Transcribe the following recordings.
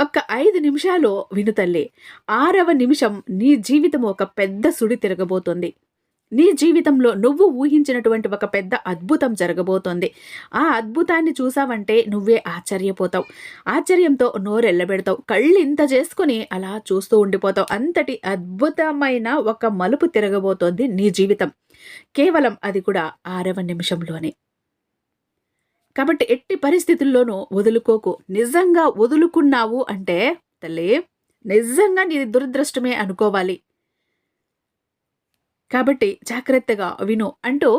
ఒక్క ఐదు నిమిషాలు విను తల్లి. ఆరవ నిమిషం నీ జీవితం ఒక పెద్ద సుడి తిరగబోతోంది. నీ జీవితంలో నువ్వు ఊహించినటువంటి ఒక పెద్ద అద్భుతం జరగబోతోంది. ఆ అద్భుతాన్ని చూసావంటే నువ్వే ఆశ్చర్యపోతావు. ఆశ్చర్యంతో నోరెళ్ళబెడతావు. కళ్ళు ఇంత చేసుకుని అలా చూస్తూ ఉండిపోతావు. అంతటి అద్భుతమైన ఒక మలుపు తిరగబోతోంది నీ జీవితం. కేవలం అది కూడా ఆరవ నిమిషంలోనే. కాబట్టి ఎట్టి పరిస్థితుల్లోనూ వదులుకోకు. నిజంగా వదులుకున్నావు అంటే తల్లి నిజంగా నీది దురదృష్టమే అనుకోవాలి. కాబట్టి జాగ్రత్తగా విను అంటూ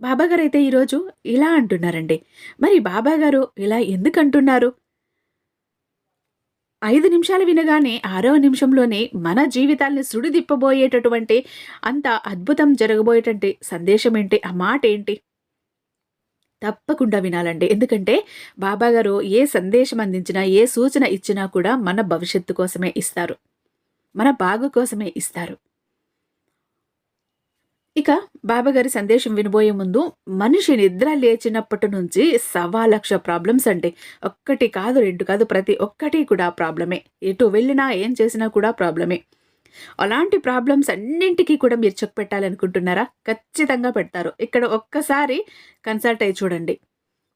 బాబాగారు అయితే ఈరోజు ఇలా అంటున్నారండి. మరి బాబాగారు ఇలా ఎందుకు అంటున్నారు ఐదు నిమిషాలు వినగానే ఆరవ నిమిషంలోనే మన జీవితాల్ని సుడిదిప్పబోయేటటువంటి అంత అద్భుతం జరగబోయేటువంటి సందేశం ఏంటి ఆ మాట ఏంటి తప్పకుండా వినాలండి. ఎందుకంటే బాబాగారు ఏ సందేశం అందించినా ఏ సూచన ఇచ్చినా కూడా మన భవిష్యత్తు కోసమే ఇస్తారు. మన బాగు కోసమే ఇస్తారు. ఇక బాబాగారి సందేశం వినబోయే ముందు మనిషి నిద్ర లేచినప్పటి నుంచి సవా లక్ష ప్రాబ్లమ్స్ అండి ఒక్కటి కాదు రెండు కాదు ప్రతి ఒక్కటి కూడా ప్రాబ్లమే. ఎటు వెళ్ళినా ఏం చేసినా కూడా ప్రాబ్లమే. అలాంటి ప్రాబ్లమ్స్ అన్నింటికీ కూడా మీరు చెక్ పెట్టాలనుకుంటున్నారా? ఖచ్చితంగా పెడతారు. ఇక్కడ ఒక్కసారి కన్సల్ట్ అయ్యి చూడండి.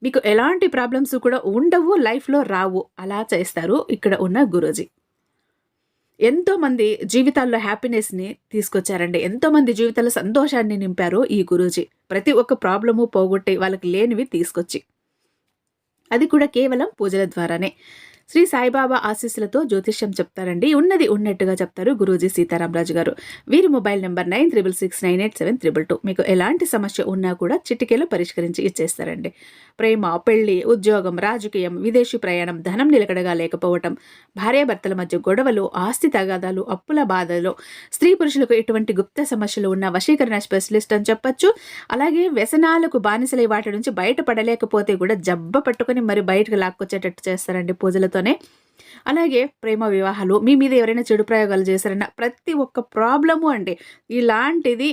మీకు ఎలాంటి ప్రాబ్లమ్స్ కూడా ఉండవు లైఫ్లో రావు. అలా చేస్తారు ఇక్కడ ఉన్న గురూజీ. ఎంతోమంది జీవితాల్లో హ్యాపీనెస్ని తీసుకొచ్చారండి. ఎంతోమంది జీవితాల్లో సంతోషాన్ని నింపారు ఈ గురూజీ. ప్రతి ఒక్క ప్రాబ్లము పోగొట్టి వాళ్ళకి లేనివి తీసుకొచ్చి. అది కూడా కేవలం పూజల ద్వారానే. శ్రీ సాయిబాబా ఆశీస్సులతో జ్యోతిష్యం చెప్తారండి. ఉన్నది ఉన్నట్టుగా చెప్తారు గురూజీ సీతారామరాజు గారు. వీరి mobile number nine triple six nine eight seven triple two. మీకు ఎలాంటి సమస్య ఉన్నా కూడా చిటికెలో పరిష్కరించి ఇచ్చేస్తారండి. ప్రేమ పెళ్ళి ఉద్యోగం రాజకీయం విదేశీ ప్రయాణం ధనం నిలకడగా లేకపోవటం భార్యాభర్తల మధ్య గొడవలు ఆస్తి తగాదాలు అప్పుల బాధలు స్త్రీ పురుషులకు ఎటువంటి గుప్త సమస్యలు ఉన్న వశీకరణ స్పెషలిస్ట్ అని చెప్పొచ్చు. అలాగే వ్యసనాలకు బానిసలై వాటి నుంచి బయటపడలేకపోతే కూడా జబ్బ పట్టుకొని మరి బయటకు లాక్కొచ్చేటట్టు చేస్తారండి పూజలతోనే. అలాగే ప్రేమ వివాహాలు మీ మీద ఎవరైనా చెడు ప్రయోగాలు చేశారన్న ప్రతి ఒక్క ప్రాబ్లము అండి. ఇలాంటిది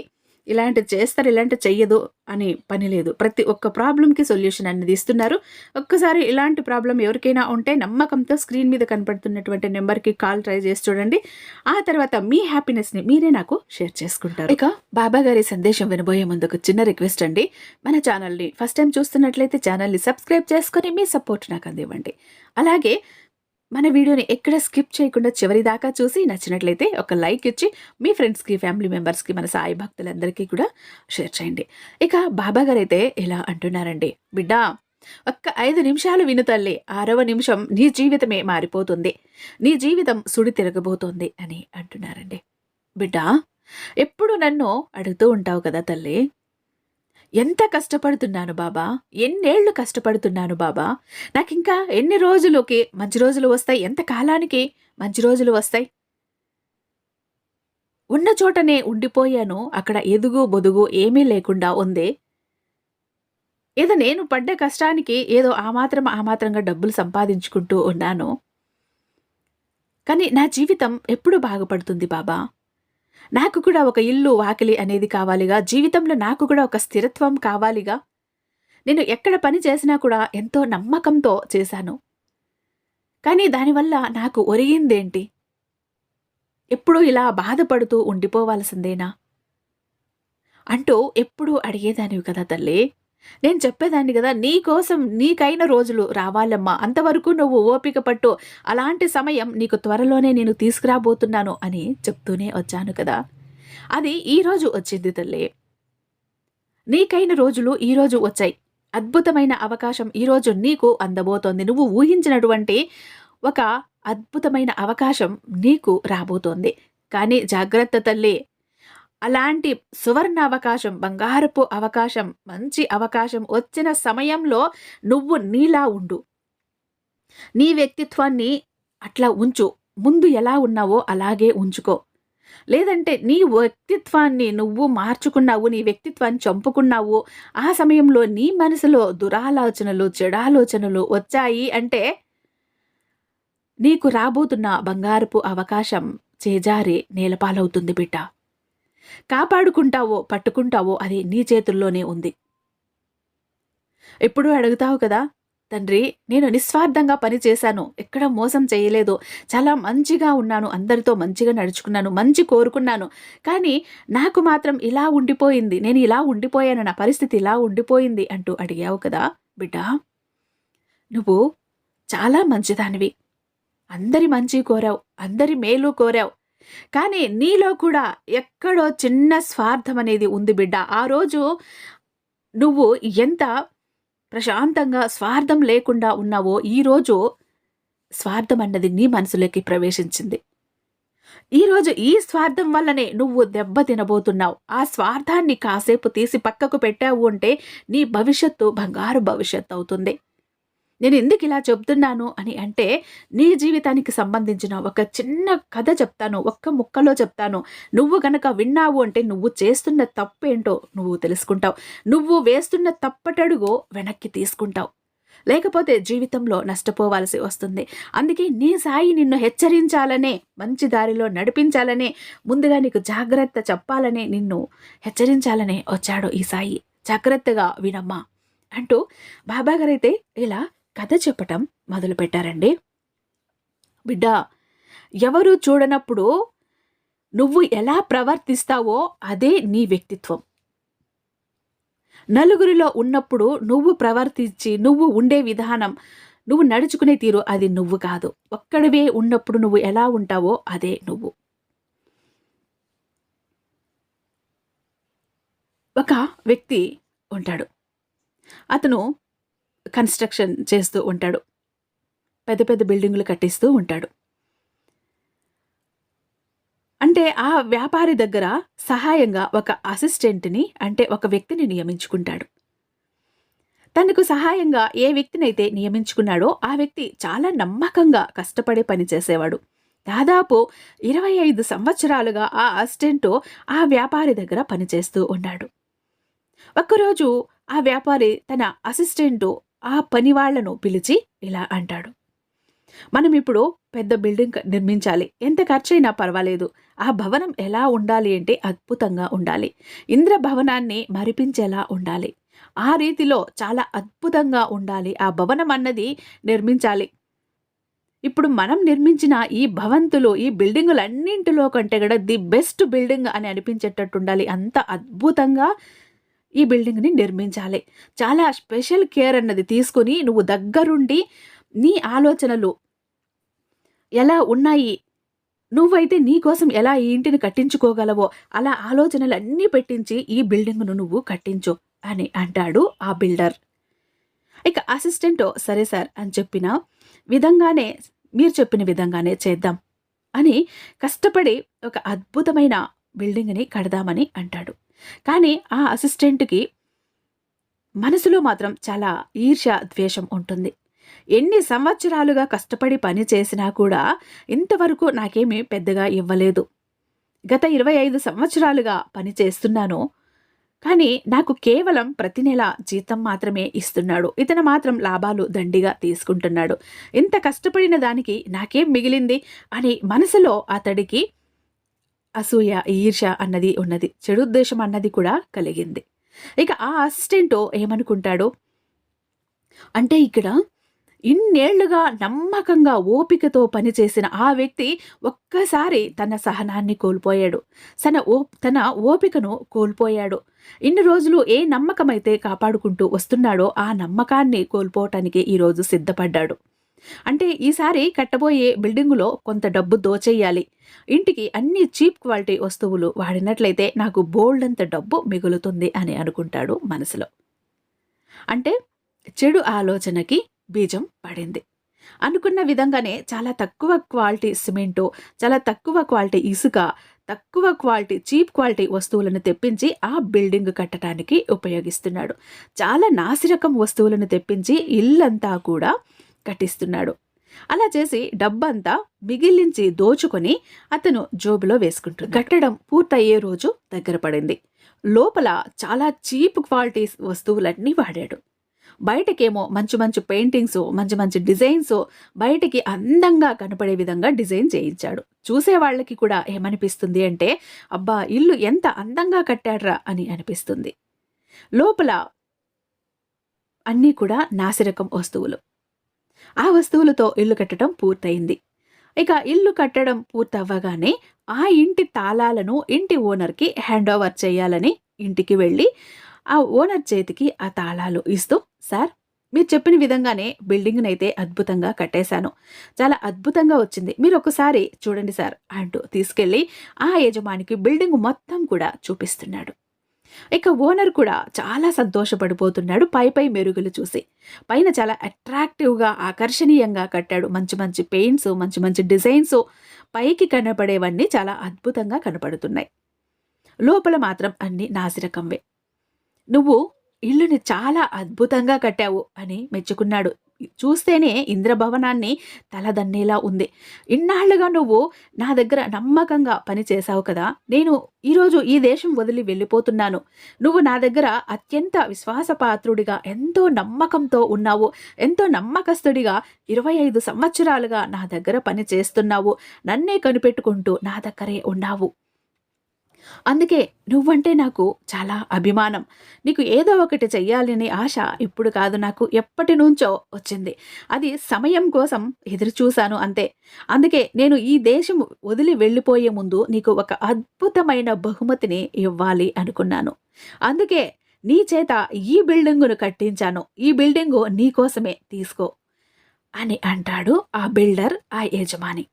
ఇలాంటివి చేస్తారు ఇలాంటి చెయ్యదు అని పని లేదు. ప్రతి ఒక్క ప్రాబ్లంకి సొల్యూషన్ అనేది ఇస్తున్నారు. ఒక్కసారి ఇలాంటి ప్రాబ్లం ఎవరికైనా ఉంటే నమ్మకంతో స్క్రీన్ మీద కనపడుతున్నటువంటి నెంబర్కి కాల్ ట్రై చేసి చూడండి. ఆ తర్వాత మీ హ్యాపీనెస్ని మీరే నాకు షేర్ చేసుకుంటారు. ఇక బాబా గారి సందేశం వినబోయే ముందు ఒక చిన్న రిక్వెస్ట్ అండి. మన ఛానల్ని ఫస్ట్ టైం చూస్తున్నట్లయితే ఛానల్ని సబ్స్క్రైబ్ చేసుకొని మీ సపోర్ట్ నాకు అందివ్వండి. అలాగే మన వీడియోని ఎక్కడ స్కిప్ చేయకుండా చివరి దాకా చూసి నచ్చినట్లయితే ఒక లైక్ ఇచ్చి మీ ఫ్రెండ్స్కి ఫ్యామిలీ మెంబర్స్కి మన సాయి భక్తులందరికీ కూడా షేర్ చేయండి. ఇక బాబా గారు అయితే ఇలా అంటున్నారండి. బిడ్డా ఒక్క ఐదు నిమిషాలు విను తల్లి. ఆరవ నిమిషం నీ జీవితమే మారిపోతుంది. నీ జీవితం సుడి తిరగబోతోంది అని అంటున్నారండి. బిడ్డా ఎప్పుడు నన్ను అడుగుతూ ఉంటావు కదా తల్లి? ఎంత కష్టపడుతున్నాను బాబా? ఎన్నేళ్ళు కష్టపడుతున్నాను బాబా? నాకు ఇంకా ఎన్ని రోజులకి మంచి రోజులు వస్తాయి? ఎంత కాలానికి మంచి రోజులు వస్తాయి? ఉన్న చోటనే ఉండిపోయాను. అక్కడ ఎదుగు బొదుగు ఏమీ లేకుండా ఉంది. ఏదో నేను పడ్డ కష్టానికి ఏదో ఆ మాత్రం ఆ మాత్రంగా డబ్బులు సంపాదించుకుంటూ ఉన్నాను. కానీ నా జీవితం ఎప్పుడు బాగుపడుతుంది బాబా? నాకు కూడా ఒక ఇల్లు వాకిలి అనేది కావాలిగా. జీవితంలో నాకు కూడా ఒక స్థిరత్వం కావాలిగా. నేను ఎక్కడ పని చేసినా కూడా ఎంతో నమ్మకంతో చేశాను. కానీ దానివల్ల నాకు ఒరిగిందేంటి? ఎప్పుడూ ఇలా బాధపడుతూ ఉండిపోవాల్సిందేనా? అంటూ ఎప్పుడూ అడిగేదానివి కదా తల్లి. నేను చెప్పేదాన్ని కదా నీ కోసం నీకైన రోజులు రావాలమ్మా. అంతవరకు నువ్వు ఓపిక పట్టు. అలాంటి సమయం నీకు త్వరలోనే నేను తీసుకురాబోతున్నాను అని చెప్తూనే వచ్చాను కదా. అది ఈరోజు వచ్చింది తల్లి. నీకైన రోజులు ఈరోజు వచ్చాయి. అద్భుతమైన అవకాశం ఈరోజు నీకు అందబోతోంది. నువ్వు ఊహించినటువంటి ఒక అద్భుతమైన అవకాశం నీకు రాబోతోంది. కానీ జాగ్రత్త తల్లి అలాంటి సువర్ణ అవకాశం బంగారపు అవకాశం మంచి అవకాశం వచ్చిన సమయంలో నువ్వు నీలా ఉండు. నీ వ్యక్తిత్వాన్ని అట్లా ఉంచు. ముందు ఎలా ఉన్నావో అలాగే ఉంచుకో. లేదంటే నీ వ్యక్తిత్వాన్ని నువ్వు మార్చుకున్నావు నీ వ్యక్తిత్వాన్ని చంపుకున్నావు. ఆ సమయంలో నీ మనసులో దురాలోచనలు చెడాలోచనలు వచ్చాయి అంటే నీకు రాబోతున్న బంగారపు అవకాశం చేజారి నేలపాలవుతుంది బిడ్డ. కాపాడుకుంటావో పట్టుకుంటావో అది నీ చేతుల్లోనే ఉంది. ఎప్పుడు అడుగుతావు కదా తండ్రి నేను నిస్వార్థంగా పని చేశాను ఎక్కడ మోసం చేయలేదు చాలా మంచిగా ఉన్నాను అందరితో మంచిగా నడుచుకున్నాను మంచి కోరుకున్నాను కానీ నాకు మాత్రం ఇలా ఉండిపోయింది నేను ఇలా ఉండిపోయాను నా పరిస్థితి ఇలా ఉండిపోయింది అంటూ అడిగావు కదా బిడ్డ నువ్వు చాలా మంచిదానివి. అందరి మంచి కోరావు అందరి మేలు కోరావు కానీ నీలో కూడా ఎక్కడో చిన్న స్వార్థం అనేది ఉంది బిడ్డ. ఆ రోజు నువ్వు ఎంత ప్రశాంతంగా స్వార్థం లేకుండా ఉన్నావో ఈరోజు స్వార్థం అన్నది నీ మనసులోకి ప్రవేశించింది. ఈరోజు ఈ స్వార్థం వల్లనే నువ్వు దెబ్బ తినబోతున్నావు. ఆ స్వార్థాన్ని కాసేపు తీసి పక్కకు పెట్టావు అంటే నీ భవిష్యత్తు బంగారు భవిష్యత్తు అవుతుంది. నేను ఎందుకు ఇలా చెప్తున్నాను అని అంటే నీ జీవితానికి సంబంధించిన ఒక చిన్న కథ చెప్తాను ఒక్క ముక్కలో చెప్తాను. నువ్వు గనక విన్నావు అంటే నువ్వు చేస్తున్న తప్పేంటో నువ్వు తెలుసుకుంటావు. నువ్వు వేస్తున్న తప్పటడుగు వెనక్కి తీసుకుంటావు. లేకపోతే జీవితంలో నష్టపోవాల్సి వస్తుంది. అందుకే నీ సాయి నిన్ను హెచ్చరించాలనే మంచి దారిలో నడిపించాలనే ముందుగా నీకు జాగ్రత్త చెప్పాలనే నిన్ను హెచ్చరించాలనే వచ్చాడు ఈ సాయి. జాగ్రత్తగా వినమ్మా అంటూ బాబాగారైతే ఇలా కథ చెప్పటం మొదలుపెట్టారండి. బిడ్డ ఎవరు చూడనప్పుడు నువ్వు ఎలా ప్రవర్తిస్తావో అదే నీ వ్యక్తిత్వం. నలుగురిలో ఉన్నప్పుడు నువ్వు ప్రవర్తించి నువ్వు ఉండే విధానం నువ్వు నడుచుకునే తీరు అది నువ్వు కాదు. ఒక్కడివే ఉన్నప్పుడు నువ్వు ఎలా ఉంటావో అదే నువ్వు. ఒక వ్యక్తి ఉంటాడు. అతను కన్స్ట్రక్షన్ చేస్తూ ఉంటాడు. పెద్ద పెద్ద బిల్డింగులు కట్టిస్తూ ఉంటాడు. అంటే ఆ వ్యాపారి దగ్గర సహాయంగా ఒక అసిస్టెంట్ని అంటే ఒక వ్యక్తిని నియమించుకుంటాడు. తనకు సహాయంగా ఏ వ్యక్తినైతే నియమించుకున్నాడో ఆ వ్యక్తి చాలా నమ్మకంగా కష్టపడి పనిచేసేవాడు దాదాపు ఇరవై ఐదు సంవత్సరాలుగా ఆ అసిస్టెంట్ ఆ వ్యాపారి దగ్గర పనిచేస్తూ ఉన్నాడు. ఒక్కరోజు ఆ వ్యాపారి తన అసిస్టెంట్ ఆ పని వాళ్ళను పిలిచి ఇలా అంటాడు. మనం ఇప్పుడు పెద్ద బిల్డింగ్ నిర్మించాలి. ఎంత ఖర్చైనా పర్వాలేదు. ఆ భవనం ఎలా ఉండాలి అంటే అద్భుతంగా ఉండాలి. ఇంద్ర భవనాన్ని మరిపించేలా ఉండాలి. ఆ రీతిలో చాలా అద్భుతంగా ఉండాలి. ఆ భవనం అన్నది నిర్మించాలి. ఇప్పుడు మనం నిర్మించిన ఈ భవంతులు ఈ బిల్డింగులన్నింటిలో కంటే కూడా ది బెస్ట్ బిల్డింగ్ అని అనిపించేటట్టు ఉండాలి అంత అద్భుతంగా ఈ బిల్డింగ్ని నిర్మించాలి. చాలా స్పెషల్ కేర్ అన్నది తీసుకొని నువ్వు దగ్గరుండి నీ ఆలోచనలు ఎలా ఉన్నాయి? నువ్వైతే నీ కోసం ఎలా ఈ ఇంటిని కట్టించుకోగలవో అలా ఆలోచనలు అన్నీ పెట్టించి ఈ బిల్డింగ్ను నువ్వు కట్టించు అని అంటాడు ఆ బిల్డర్. ఇక అసిస్టెంట్ సరే సార్ అని చెప్పిన విధంగానే మీరు చెప్పిన విధంగానే చేద్దాం అని కష్టపడి ఒక అద్భుతమైన బిల్డింగ్ని కడదామని అంటాడు. కానీ ఆ అసిస్టెంట్కి మనసులో మాత్రం చాలా ఈర్ష్య ద్వేషం ఉంటుంది. ఎన్ని సంవత్సరాలుగా కష్టపడి పని చేసినా కూడా ఇంతవరకు నాకేమీ పెద్దగా ఇవ్వలేదు. గత ఇరవై ఐదు సంవత్సరాలుగా పని చేస్తున్నాను. కానీ నాకు కేవలం ప్రతి నెల జీతం మాత్రమే ఇస్తున్నాడు. ఇతను మాత్రం లాభాలు దండిగా తీసుకుంటున్నాడు. ఇంత కష్టపడిన దానికి నాకేం మిగిలింది? అని మనసులో అతడికి అసూయ ఈర్ష అన్నది ఉన్నది. చెడు ఉద్దేశం అన్నది కూడా కలిగింది. ఇక ఆ అసిస్టెంటో ఏమనుకుంటాడో? అంటే ఇక్కడ ఇన్నేళ్ళుగా నమ్మకంగా ఓపికతో పనిచేసిన ఆ వ్యక్తి ఒక్కసారి తన సహనాన్ని కోల్పోయాడు. తన ఓ తన ఓపికను కోల్పోయాడు. ఇన్ని రోజులు ఏ నమ్మకమైతే కాపాడుకుంటూ వస్తున్నాడో ఆ నమ్మకాన్ని కోల్పోవటానికి ఈరోజు సిద్ధపడ్డాడు. అంటే ఈసారి కట్టబోయే బిల్డింగులో కొంత డబ్బు దోచేయాలి. ఇంటికి అన్ని చీప్ క్వాలిటీ వస్తువులు వాడినట్లయితే నాకు బోల్డ్ అంత డబ్బు మిగులుతుంది అని అనుకుంటాడు మనసులో. అంటే చెడు ఆలోచనకి బీజం పడింది. అనుకున్న విధంగానే చాలా తక్కువ క్వాలిటీ సిమెంటు చాలా తక్కువ క్వాలిటీ ఇసుక తక్కువ క్వాలిటీ చీప్ క్వాలిటీ వస్తువులను తెప్పించి ఆ బిల్డింగ్ కట్టడానికి ఉపయోగిస్తున్నాడు. చాలా నాసిరకం వస్తువులను తెప్పించి ఇల్లంతా కూడా కట్టిస్తున్నాడు. అలా చేసి డబ్బంతా మిగిలించి దోచుకొని అతను జోబులో వేసుకుంటుంది కట్టడం పూర్తయ్యే రోజు దగ్గర పడింది. లోపల చాలా చీప్ క్వాలిటీ వస్తువులన్నీ వాడాడు. బయటకేమో మంచి మంచి పెయింటింగ్స్ మంచి మంచి డిజైన్స్ బయటికి అందంగా కనపడే విధంగా డిజైన్ చేయించాడు. చూసే వాళ్ళకి కూడా ఏమనిపిస్తుంది అంటే అబ్బా ఇల్లు ఎంత అందంగా కట్టాడ్రా అని అనిపిస్తుంది. లోపల అన్నీ కూడా నాసిరకం వస్తువులు. ఆ వస్తువులతో ఇల్లు కట్టడం పూర్తయింది. ఇక ఇల్లు కట్టడం పూర్తవ్వగానే ఆ ఇంటి తాళాలను ఇంటి ఓనర్కి హ్యాండ్ ఓవర్ చేయాలని ఇంటికి వెళ్ళి ఆ ఓనర్ చేతికి ఆ తాళాలు ఇస్తూ సార్ మీరు చెప్పిన విధంగానే బిల్డింగ్ని అయితే అద్భుతంగా కట్టేశాను. చాలా అద్భుతంగా వచ్చింది. మీరు ఒకసారి చూడండి సార్ అంటూ తీసుకెళ్ళి ఆ యజమానికి బిల్డింగ్ మొత్తం కూడా చూపిస్తున్నాడు. ఇక ఓనర్ కూడా చాలా సంతోషపడిపోతున్నాడు పై పై మెరుగులు చూసి. పైన చాలా అట్రాక్టివ్గా ఆకర్షణీయంగా కట్టాడు. మంచి మంచి పెయింట్స్ మంచి మంచి డిజైన్స్ పైకి కనపడేవన్నీ చాలా అద్భుతంగా కనపడుతున్నాయి. లోపల మాత్రం అన్ని నాసిరకంవే. నువ్వు ఇల్లుని చాలా అద్భుతంగా కట్టావు అని మెచ్చుకున్నాడు చూస్తేనే ఇంద్రభవనాన్ని తలదన్నేలా ఉంది. ఇన్నాళ్ళుగా నువ్వు నా దగ్గర నమ్మకంగా పనిచేశావు కదా. నేను ఈరోజు ఈ దేశం వదిలి వెళ్ళిపోతున్నాను. నువ్వు నా దగ్గర అత్యంత విశ్వాసపాత్రుడిగా ఎంతో నమ్మకంతో ఉన్నావు. ఎంతో నమ్మకస్తుడిగా ఇరవై ఐదు సంవత్సరాలుగా నా దగ్గర పని చేస్తున్నావు. నన్నే కనిపెట్టుకుంటూ నా దగ్గరే ఉన్నావు. అందుకే నువ్వంటే నాకు చాలా అభిమానం. నీకు ఏదో ఒకటి చెయ్యాలనే ఆశ ఇప్పుడు కాదు నాకు ఎప్పటి నుంచో వచ్చింది. అది సమయం కోసం ఎదురు చూశాను అంతే. అందుకే నేను ఈ దేశం వదిలి వెళ్ళిపోయే ముందు నీకు ఒక అద్భుతమైన బహుమతిని ఇవ్వాలి అనుకున్నాను. అందుకే నీ చేత ఈ బిల్డింగును కట్టించాను. ఈ బిల్డింగు నీ కోసమే తీసుకో అని అంటాడు ఆ బిల్డర్ ఆ యజమాని.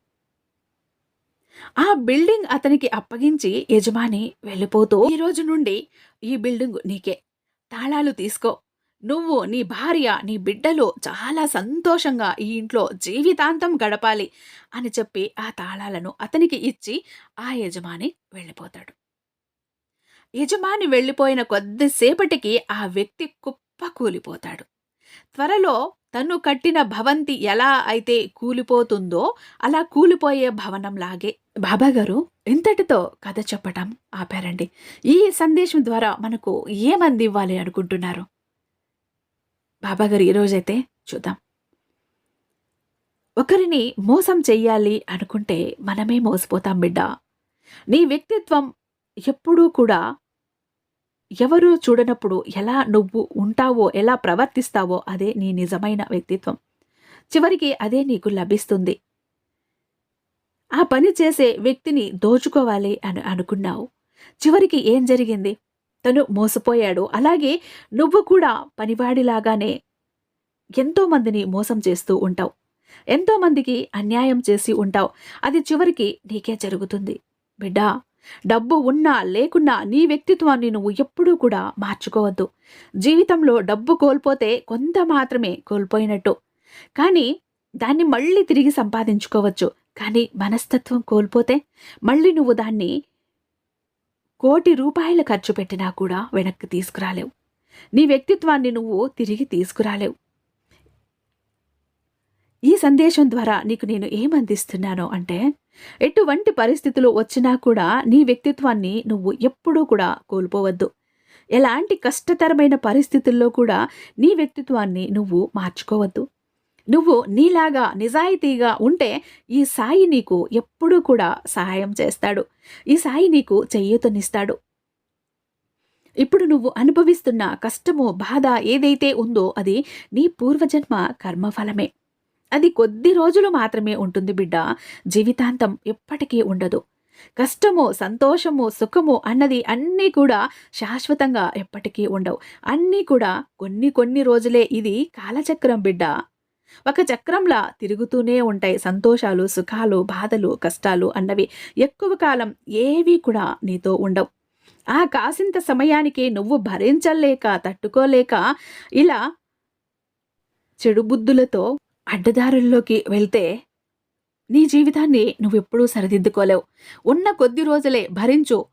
ఆ బిల్డింగ్ అతనికి అప్పగించి యజమాని వెళ్ళిపోతూ ఈ రోజు నుండి ఈ బిల్డింగ్ నీకే. తాళాలు తీసుకో. నువ్వు నీ భార్య నీ బిడ్డలు చాలా సంతోషంగా ఈ ఇంట్లో జీవితాంతం గడపాలి అని చెప్పి ఆ తాళాలను అతనికి ఇచ్చి ఆ యజమాని వెళ్ళిపోతాడు. యజమాని వెళ్ళిపోయిన కొద్దిసేపటికి ఆ వ్యక్తి కుప్ప కూలిపోతాడు త్వరలో తను కట్టిన భవంతి ఎలా అయితే కూలిపోతుందో అలా కూలిపోయే భవనంలాగే. బాబాగారు ఇంతటితో కథ చెప్పటం ఆపారండి. ఈ సందేశం ద్వారా మనకు ఏమంది ఇవ్వాలి అనుకుంటున్నారు? బాబాగారు ఈరోజైతే చూద్దాం. ఒకరిని మోసం చెయ్యాలి అనుకుంటే మనమే మోసపోతాం బిడ్డ. నీ వ్యక్తిత్వం ఎప్పుడూ కూడా ఎవరు చూడనప్పుడు ఎలా నువ్వు ఉంటావో ఎలా ప్రవర్తిస్తావో అదే నీ నిజమైన వ్యక్తిత్వం. చివరికి అదే నీకు లభిస్తుంది. ఆ పని చేసే వ్యక్తిని దోచుకోవాలి అని అనుకున్నావు. చివరికి ఏం జరిగింది? తను మోసపోయాడు. అలాగే నువ్వు కూడా పనివాడిలాగానే ఎంతో మందిని మోసం చేస్తూ ఉంటావు. ఎంతో మందికి అన్యాయం చేసి ఉంటావు. అది చివరికి నీకే జరుగుతుంది. బిడ్డా డబ్బు ఉన్నా లేకున్నా నీ వ్యక్తిత్వాన్ని నువ్వు ఎప్పుడూ కూడా మార్చుకోవద్దు. జీవితంలో డబ్బు కోల్పోతే కొంత మాత్రమే కోల్పోయినట్టు. కానీ దాన్ని మళ్ళీ తిరిగి సంపాదించుకోవచ్చు. కానీ మనస్తత్వం కోల్పోతే మళ్ళీ నువ్వు దాన్ని కోటి రూపాయలు ఖర్చు పెట్టినా కూడా వెనక్కి తీసుకురాలేవు. నీ వ్యక్తిత్వాన్ని నువ్వు తిరిగి తీసుకురాలేవు. ఈ సందేశం ద్వారా నీకు నేను ఏమందిస్తున్నానో అంటే ఎటువంటి పరిస్థితులు వచ్చినా కూడా నీ వ్యక్తిత్వాన్ని నువ్వు ఎప్పుడూ కూడా కోల్పోవద్దు. ఎలాంటి కష్టతరమైన పరిస్థితుల్లో కూడా నీ వ్యక్తిత్వాన్ని నువ్వు మార్చుకోవద్దు. నువ్వు నీలాగా నిజాయితీగా ఉంటే ఈ సాయి నీకు ఎప్పుడూ కూడా సహాయం చేస్తాడు. ఈ సాయి నీకు చెయ్యతనిస్తాడు ఇప్పుడు నువ్వు అనుభవిస్తున్న కష్టము బాధ ఏదైతే ఉందో అది నీ పూర్వజన్మ కర్మఫలమే. అది కొద్ది రోజులు మాత్రమే ఉంటుంది బిడ్డ. జీవితాంతం ఎప్పటికీ ఉండదు. కష్టము సంతోషము సుఖము అన్నది అన్నీ కూడా శాశ్వతంగా ఎప్పటికీ ఉండవు. అన్నీ కూడా కొన్ని కొన్ని రోజులే ఇది కాలచక్రం బిడ్డ. ఒక చక్రంలా తిరుగుతూనే ఉంటాయి సంతోషాలు సుఖాలు బాధలు కష్టాలు అన్నవి. ఎక్కువ కాలం ఏవీ కూడా నీతో ఉండవు. ఆ కాసింత సమయానికి నువ్వు భరించలేక తట్టుకోలేక ఇలా చెడు బుద్ధులతో అడ్డదారుల్లోకి వెళ్తే నీ జీవితాన్ని నువ్వెప్పుడూ సరిదిద్దుకోలేవు. ఉన్న కొద్ది రోజులే భరించు.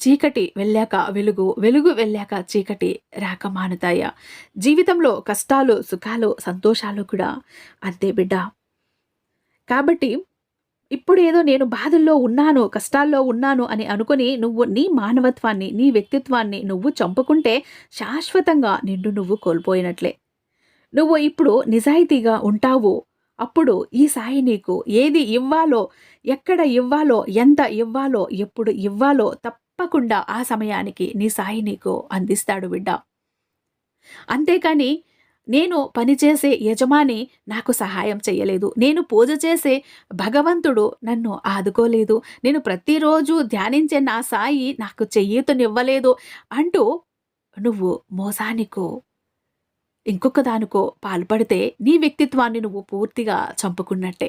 చీకటి వెళ్ళాక వెలుగు వెలుగు వెళ్ళాక చీకటి రాక మానుతాయా. జీవితంలో కష్టాలు సుఖాలు సంతోషాలు కూడా అంతే బిడ్డ. కాబట్టి ఇప్పుడు ఏదో నేను బాధల్లో ఉన్నాను కష్టాల్లో ఉన్నాను అని అనుకుని నువ్వు నీ మానవత్వాన్ని నీ వ్యక్తిత్వాన్ని నువ్వు చంపుకుంటే శాశ్వతంగా నిన్ను నువ్వు కోల్పోయినట్లే. నువ్వు ఇప్పుడు నిజాయితీగా ఉంటావు. అప్పుడు ఈ సాయి నీకు ఏది ఇవ్వాలో ఎక్కడ ఇవ్వాలో ఎంత ఇవ్వాలో ఎప్పుడు ఇవ్వాలో తప్పకుండా ఆ సమయానికి నీ సాయి నీకు అందిస్తాడు బిడ్డ. అంతేకాని నేను పనిచేసే యజమాని నాకు సహాయం చేయలేదు. నేను పూజ చేసే భగవంతుడు నన్ను ఆదుకోలేదు. నేను ప్రతిరోజు ధ్యానించే నా సాయి నాకు చెయ్యితనివ్వలేదు అంటూ నువ్వు మోసానికో ఇంకొక దానికో పాల్పడితే నీ వ్యక్తిత్వాన్ని నువ్వు పూర్తిగా చంపుకున్నట్టే.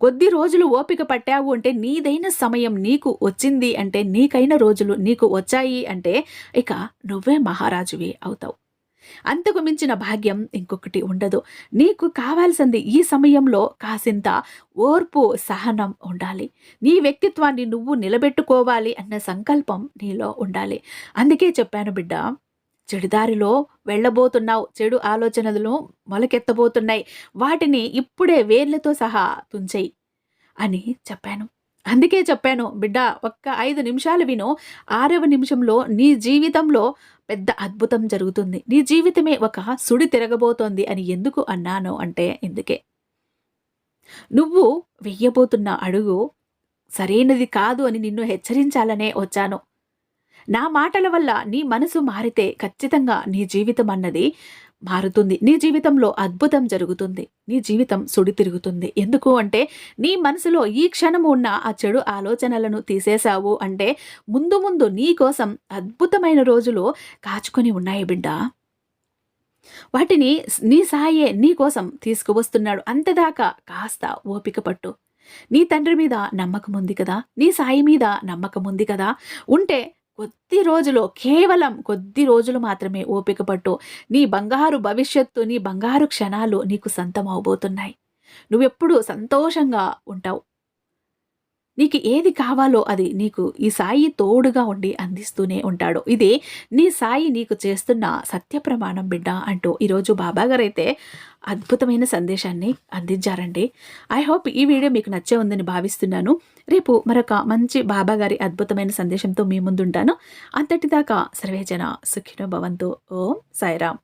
కొద్ది రోజులు ఓపిక పట్టావు అంటే నీదైన సమయం నీకు వచ్చింది అంటే నీకైన రోజులు నీకు వచ్చాయి అంటే ఇక నువ్వే మహారాజువి అవుతావు. అంతకు మించిన భాగ్యం ఇంకొకటి ఉండదు. నీకు కావాల్సింది ఈ సమయంలో కాసింత ఓర్పు సహనం ఉండాలి. నీ వ్యక్తిత్వాన్ని నువ్వు నిలబెట్టుకోవాలి అన్న సంకల్పం నీలో ఉండాలి. అందుకే చెప్పాను బిడ్డ చెడుదారిలో వెళ్ళబోతున్నావు చెడు ఆలోచనలు మొలకెత్తబోతున్నాయి. వాటిని ఇప్పుడే వేర్లతో సహా తుంచేయి అని చెప్పాను. అందుకే చెప్పాను బిడ్డ ఒక్క ఐదు నిమిషాలు విను. ఆరవ నిమిషంలో నీ జీవితంలో పెద్ద అద్భుతం జరుగుతుంది. నీ జీవితమే ఒక సుడి తిరగబోతోంది అని ఎందుకు అన్నాను అంటే ఎందుకే నువ్వు వెయ్యబోతున్న అడుగు సరైనది కాదు అని నిన్ను హెచ్చరించాలనే వచ్చాను. నా మాటల వల్ల నీ మనసు మారితే ఖచ్చితంగా నీ జీవితం అన్నది మారుతుంది. నీ జీవితంలో అద్భుతం జరుగుతుంది. నీ జీవితం సుడి తిరుగుతుంది. ఎందుకు అంటే నీ మనసులో ఈ క్షణము ఉన్న ఆ చెడు ఆలోచనలను తీసేశావు అంటే ముందు ముందు నీ కోసం అద్భుతమైన రోజులు కాచుకొని ఉన్నాయి బిడ్డ. వాటిని నీ సాయే నీ కోసం తీసుకువస్తున్నాడు. అంతేదాకా కాస్త ఓపిక పట్టు. నీ తండ్రి మీద నమ్మకం ఉంది కదా. నీ సాయి మీద నమ్మకం ఉంది కదా. ఉంటే కొద్ది రోజులు కేవలం కొద్ది రోజులు మాత్రమే ఓపిక పట్టు. నీ బంగారు భవిష్యత్తు నీ బంగారు క్షణాలు నీకు సొంతం అవబోతున్నాయి నువ్వెప్పుడు సంతోషంగా ఉంటావు. నీకు ఏది కావాలో అది నీకు ఈ సాయి తోడుగా ఉండి అందిస్తూనే ఉంటాడు. ఇది నీ సాయి నీకు చేస్తున్న సత్య ప్రమాణం బిడ్డ అంటూ ఈరోజు బాబాగారు అయితే అద్భుతమైన సందేశాన్ని అందించారండి. ఐ హోప్ ఈ వీడియో మీకు నచ్చే ఉందని భావిస్తున్నాను. రేపు మరొక మంచి బాబా గారి అద్భుతమైన సందేశంతో మీ ముందుంటాను. అంతటిదాకా సర్వేజన సుఖినో భవంతు. ఓం సాయిరామ్.